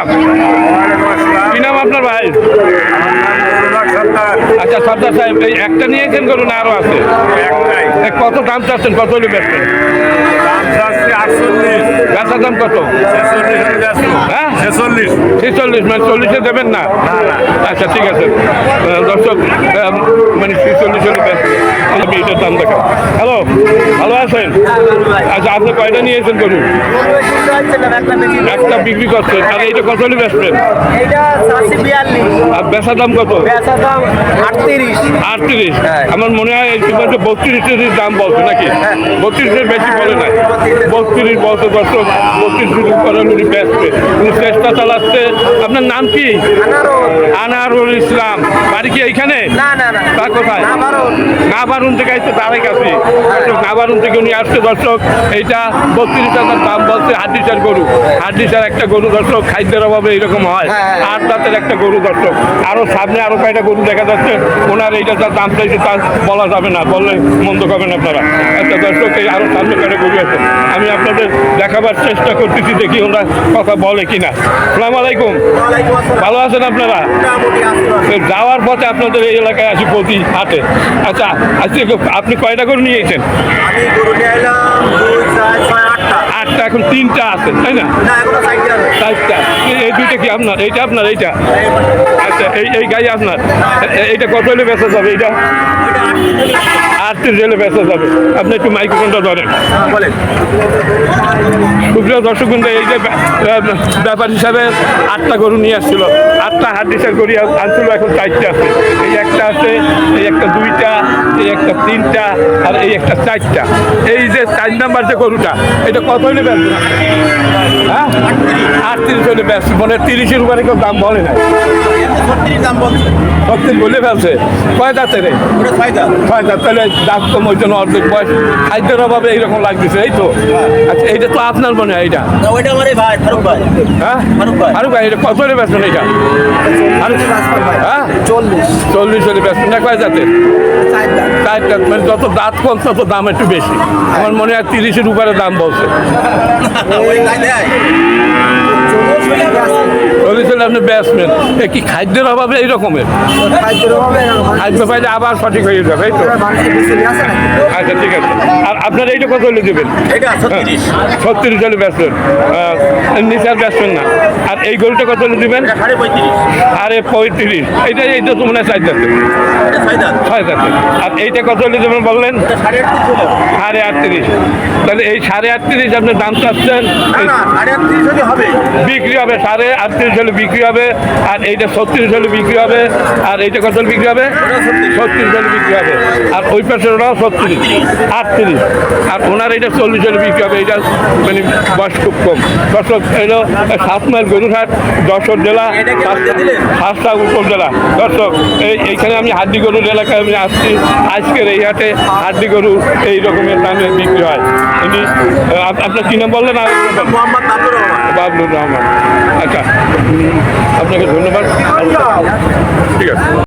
আসসালাম কি নাম আপনার ভাই? আচ্ছা সর্দার সাহেব এই একটা নিয়েছেন করুন আরও আছে? কত দাম চাচ্ছেন? কত হলে বেচছেন গাছার দাম কত? হ্যাঁ? ছেচল্লিশ ছেচল্লিশ মানে চল্লিশে দেবেন না? আচ্ছা ঠিক আছে। দর্শক মানে ছেচল্লিশ হলে এটার দাম দেখাম হ্যালো ভালো আছেন? আচ্ছা আপনি কয়টা নিয়েছেন করুন একটা বিক্রি করছেন। আর এইটা কত হলে বেচবেন? আর বেচার দাম কত? আটত্রিশ। হ্যাঁ। আমার মনে হয় এই বত্রিশ তিরিশ দাম বলছে নাকি? বত্রিশের বেশি বলে না বত্রিশ বলছে দর্শক বত্রিশ করেন উনি বেচবে। উনি চেষ্টা চালাচ্ছে। আপনার নাম কি? আনারুল ইসলাম। বাড়ি কি এইখানে? না না না। তা কোথায়? না বারো নাবারুন থেকে আসছে তারাই কাছে। দর্শক নাবারুন থেকে উনি আসছে দর্শক। এইটা বত্রিশ হাজার দাম বলছে হাড্ডিসার গরু। হাড্ডিসার একটা গরু দর্শক খাদ্যের অভাবে এইরকম হয়। হ্যাঁ, হ্যাঁ। আট দাঁতের একটা গরু দর্শক। আরও সামনে আরও কয়েকটা গরু দেখা যাচ্ছে ওনার এইটা তার দাম চাইছে তা বলা যাবে না বললে মন্দ করবেন আপনারা। একটা দর্শক এই আরও সামনে কয়টা গরু আছে? আমি আপনাদের দেখাবার চেষ্টা করতেছি দেখি ওনারা কথা বলে কিনা। সালাম আলাইকুম। ভালো আছেন আপনারা? যাওয়ার পথে আপনাদের এই এলাকায় আসি প্রতি হাটে। আচ্ছা আজকে আপনি কয়টা করে নিয়েছেন গরু নিয়ে এলাম দুই চার ছয় আটটা। এখন তিনটা আছে তাই না? চারটা এই দুইটা কি আপনার? এইটা আপনার এইটা? আচ্ছা এই এই গাড়ি আপনার। এইটা কত হলে বেচা যাবে এইটা? আটত্রিশ হলে বেচা যাবে। আপনি একটু মাইক্রোফোনটা ধরেন। বলেন। সুপ্রিয় দর্শক বৃন্দ, এই যে ব্যাপার হিসাবে আটটা গরু নিয়ে আসছিল। আটটা হাট ডিসার গরু আন- আনছিল এখন চারটে আছে। এই একটা আছে এই একটা দুইটা এই একটা তিনটা আর এই একটা চারটা। এই যে চার নাম্বার যে গরুটা এটা কত হলে ব্যস্ত হ্যাঁ? আটত্রিশ হলে ব্যস্ত মানে তিরিশের উপরে কেউ দাম বলে না। ছত্রিশ বলে ফেলছে কয় দাঁতে রে ছয় দাম ছয় দাঁত। তাহলে দাম কম ওই জন্য অর্ধেক বয়স। খাদ্যের অভাবে এইরকম লাগতেছে এই তো। আচ্ছা এইটা তো আপনার মনে হয় এইটা? ওইটা আমার ভাই ফারুক ভাই। হ্যাঁ? ফারুক ভাই। এটা কত হ্যাঁ? চল্লিশ। চল্লিশ হলে না কয় যাতে দাঁত। মানে যত দাঁত কম তত দাম একটু বেশি। আমার মনে হয় তিরিশের উপরে দাম বলছে। হলে আপনি বেচবেন এ কি খাদ্যের অভাবে এই রকমের খাদ্য পাইলে আবার সঠিক হয়ে যাবে এই তো। আচ্ছা ঠিক আছে। আর আপনার এইটা কত হলে দেবেন? এটা ছত্রিশ। হলে বেচবেন নিচে আর বেচবেন না। আর এই গরুটা কত হলে দেবেন? আরে পঁয়ত্রিশ। এইটা এইটা তো মনে হয় যাচ্ছে আর এইটা কত হলে দেবেন বললেন? সাড়ে আটত্রিশ তাহলে এই সাড়ে আটত্রিশ আপনি দাম চাচ্ছেন? বিক্রি হবে সাড়ে আটত্রিশ হলে বিক্রি হবে আর এইটা ছত্রিশ হলে বিক্রি হবে আর এইটা কত হলে বিক্রি হবে? ছত্রিশ হলে বিক্রি হবে আর ওই পাশের ওরাও ছত্রিশ আটত্রিশ আর ওনার এইটা চল্লিশ হলে বিক্রি হবে এইটা মানে বয়স খুব কম। দর্শক এলো সাত মাইল গরুঘাট দর্শক জেলা এটা? সাতটা উপজেলা দর্শক এই এইখানে আমি হাড্ডি গরুর এলাকায় আমি আসছি আজকের এই হাটে হাড্ডি গরু এই রকমের দামে বিক্রি হয়। আপ- আপনার কি নাম বললেন? বাবলুর রহমান। আচ্ছা। আপনাকে ধন্যবাদ। ঠিক আছে।